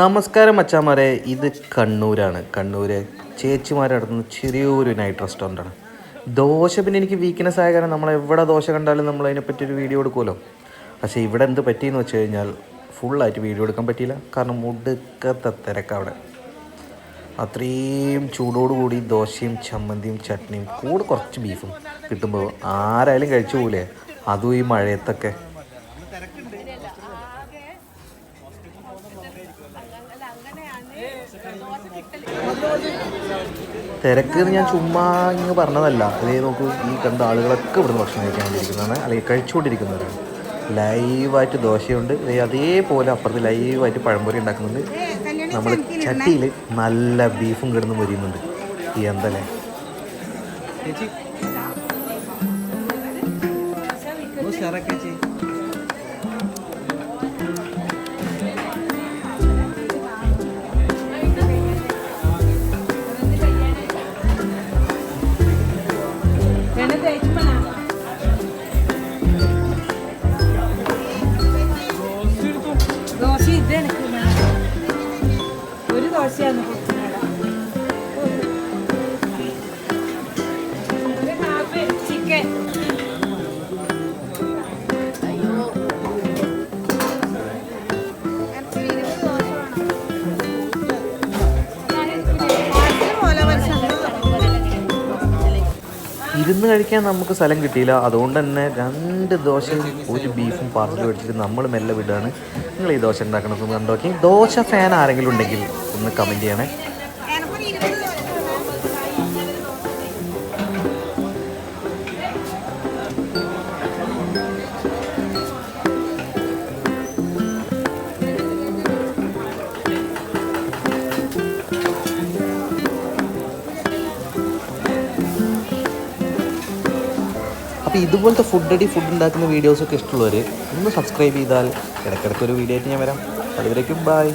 നമസ്കാരം അച്ചാമാരെ ഇത് കണ്ണൂരാണ്. കണ്ണൂര് ചേച്ചിമാരെ നടത്തുന്ന ചെറിയൊരു നൈറ്റ് റെസ്റ്റോറന്റാണ് ദോശ പിന്നെ എനിക്ക് വീക്ക്നെസ് ആയ കാരണം നമ്മൾ എവിടെ ദോശ കണ്ടാലും നമ്മൾ അതിനെപ്പറ്റി ഒരു വീഡിയോ എടുക്കുമല്ലോ. പക്ഷേ ഇവിടെ എന്ത് പറ്റിയെന്ന് വെച്ച് കഴിഞ്ഞാൽ ഫുള്ളായിട്ട് വീഡിയോ എടുക്കാൻ പറ്റിയില്ല. കാരണം ഒടുക്കത്തെ തിരക്കവിടെ അത്രയും ചൂടോടുകൂടി ദോശയും ചമ്മന്തിയും ചട്നിയും കൂടെ കുറച്ച് ബീഫും കിട്ടുമ്പോൾ ആരായാലും കഴിച്ചു പോകില്ലേ അതും ഈ മഴയത്തൊക്കെ. തിരക്ക് ഞാൻ ചുമ്മാ ഇങ്ങ് പറഞ്ഞതല്ല. അതേ നോക്കൂ ഈ കണ്ട ആളുകളൊക്കെ ഇവിടുന്ന് ഭക്ഷണം കഴിക്കാൻ വേണ്ടിയിരിക്കുന്നതാണ്. അല്ലെങ്കിൽ കഴിച്ചുകൊണ്ടിരിക്കുന്നവരാണ്. ലൈവായിട്ട് ദോശയുണ്ട്. അതേപോലെ അപ്പുറത്ത് ലൈവായിട്ട് പഴംപൊരി ഉണ്ടാക്കുന്നുണ്ട്. നമ്മൾ ചട്ടിയിൽ നല്ല ബീഫും കിടന്ന് ഈ എന്തല്ലേ? ചേച്ചി. ചേച്ചി. ഒരു ദോശയാണ് ഇരുന്ന് കഴിക്കാൻ നമുക്ക് സ്ഥലം കിട്ടിയില്ല. അതുകൊണ്ട് തന്നെ രണ്ട് ദോശയും ഒരു ബീഫും പാർസൽ മേടിച്ചിട്ട് നമ്മൾ മെല്ലെ വിടുകയാണ് നിങ്ങൾ ഈ ദോശ ഉണ്ടാക്കണമെന്ന് കണ്ടോക്കി. ദോശ ഫാൻ ആരെങ്കിലും ഉണ്ടെങ്കിൽ ഒന്ന് കമന്റ് ചെയ്യണേ. അപ്പോൾ ഇതുപോലത്തെ ഫുഡ് അടി ഫുഡ് ഉണ്ടാക്കുന്ന വീഡിയോസൊക്കെ ഇഷ്ടമുള്ളവർ ഒന്ന് സബ്സ്ക്രൈബ് ചെയ്താൽ ഇടയ്ക്കിടയ്ക്ക് ഒരു വീഡിയോ ആയിട്ട് ഞാൻ വരാം. അതുവരേക്കും ബൈ